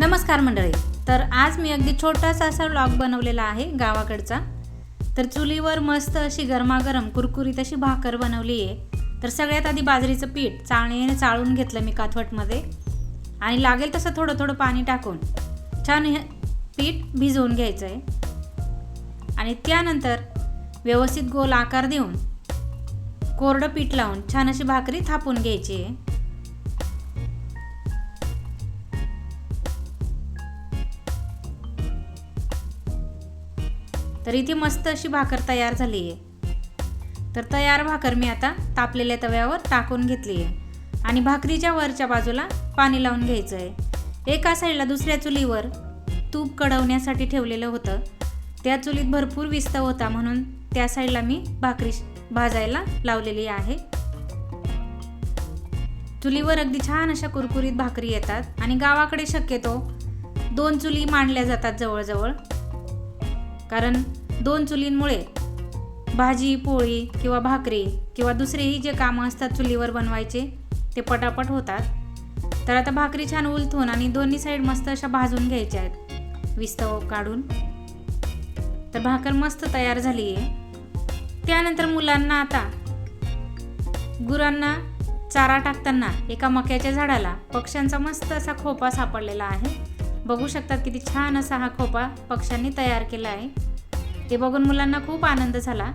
नमस्कार मंडळी. तर आज मी अगदी छोटासा असा व्लॉग बनवलेला आहे गावाकडचा. तर चुलीवर मस्त अशी गरमागरम कुरकुरीत अशी भाकर बनवली आहे. तर सगळ्यात आधी बाजरीचं पीठ चाळणीने चाळून घेतलं मी काथवटमध्ये. आणि लागेल तसं थोडं थोडं पाणी टाकून छान हे पीठ भिजवून घ्यायचं आहे आणि त्यानंतर व्यवस्थित गोल आकार देऊन कोरडं पीठ लावून छान अशी भाकरी थापून घ्यायची आहे. तर इथे मस्त अशी भाकर तयार झाली आहे. तर तयार भाकर मी आता तापलेल्या तव्यावर टाकून घेतली आहे. आणि भाकरीच्या वरच्या बाजूला पाणी लावून घ्यायचं आहे एका साईडला दुसऱ्या चुलीवर तूप कडवण्यासाठी ठेवलेलं होतं. त्या चुलीत भरपूर विस्त होता म्हणून त्या साईडला मी भाकरी भाजायला लावलेली आहे. चुलीवर अगदी छान अशा कुरकुरीत भाकरी येतात आणि गावाकडे शक्यतो दोन चुली मांडल्या जातात जवळजवळ. कारण दोन चुलींमुळे. भाजी पोळी किंवा भाकरी किंवा दुसरेही जे कामं असतात चुलीवर बनवायचे ते पटापट होतात. तर आता भाकरी छान उलथून आणि दोन्ही साईड मस्त अशा भाजून घ्यायच्या आहेत. विस्तव काढून. तर भाकर मस्त तयार झाली आहे त्यानंतर मुलांना आता गुरांना चारा टाकताना एका मक्याच्या झाडाला पक्ष्यांचा मस्त असा खोपा सापडलेला आहे. बघू शकतात किती छान असा हा खोपा पक्ष्यांनी तयार केला आहे. ते बघून मुलांना खूप आनंद झाला.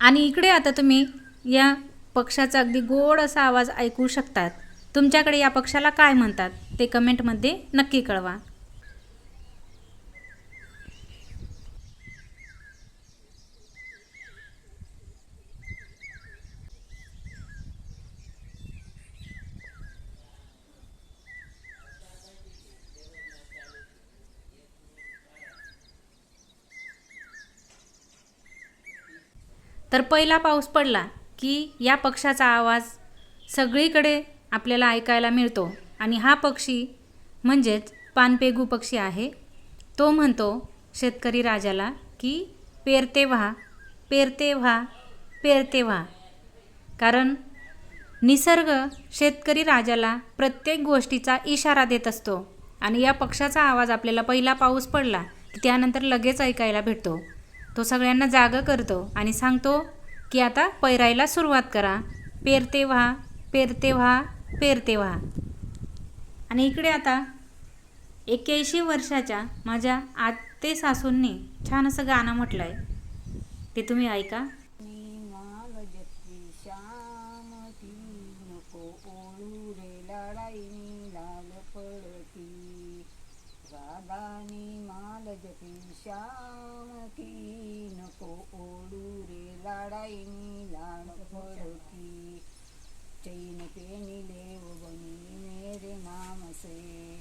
आणि इकडे आता तुम्ही या पक्षाचा अगदी गोड असा आवाज ऐकू शकतात. तुमच्याकडे या पक्षाला काय म्हणतात ते कमेंटमध्ये नक्की कळवा. तर पहिला पाऊस पडला की या पक्षाचा आवाज सगळीकडे आपल्याला ऐकायला मिळतो. आणि हा पक्षी म्हणजेच पानपेगू पक्षी आहे. तो म्हणतो शेतकरी राजाला की पेरते व्हा पेरते व्हा पेरते व्हा. कारण निसर्ग शेतकरी राजाला प्रत्येक गोष्टीचा इशारा देत असतो. आणि या पक्षाचा आवाज आपल्याला पहिला पाऊस पडला की त्यानंतर लगेच ऐकायला भेटतो. तो सगळ्यांना जागं करतो आणि सांगतो की आता पैरायला सुरुवात करा. पेरते व्हा पेरते व्हा पेरते व्हा. आणि इकडे आता एक्क्याऐंशी वर्षाच्या माझ्या आते सासूंनी छान असं गाणं म्हटलं आहे ते तुम्ही ऐका माल जपी श्याम ती नको ओळू रे लढाईनी लाल पडती राधानी जपी श्याम की नको ओढू रे लाडाईनी लाड पडती चैन पेनी लेव बनी मेरे नाम से.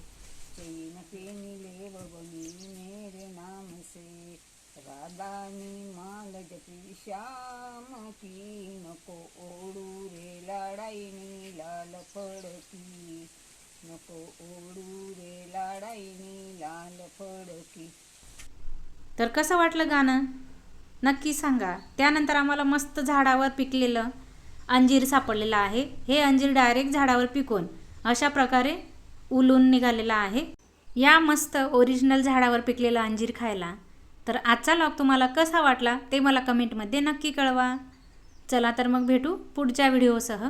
चैन पेनी लेव बनी मेरे नाम से. राधानी माल जपी श्याम की नको ओढू रे लाडाईनी लाल फडकी. नको ओढू रे लाडाईनी लाल फडकी. तर कसं वाटलं गाणं? नक्की सांगा. त्यानंतर आम्हाला मस्त झाडावर पिकलेलं अंजीर सापडलेलं आहे. हे अंजीर डायरेक्ट झाडावर पिकून अशा प्रकारे उलून निघालेलं आहे. या मस्त ओरिजिनल झाडावर पिकलेलं अंजीर खायला. तर आजचा लॉग तुम्हाला कसा वाटला ते मला कमेंटमध्ये नक्की कळवा. चला तर मग भेटू पुढच्या व्हिडिओसह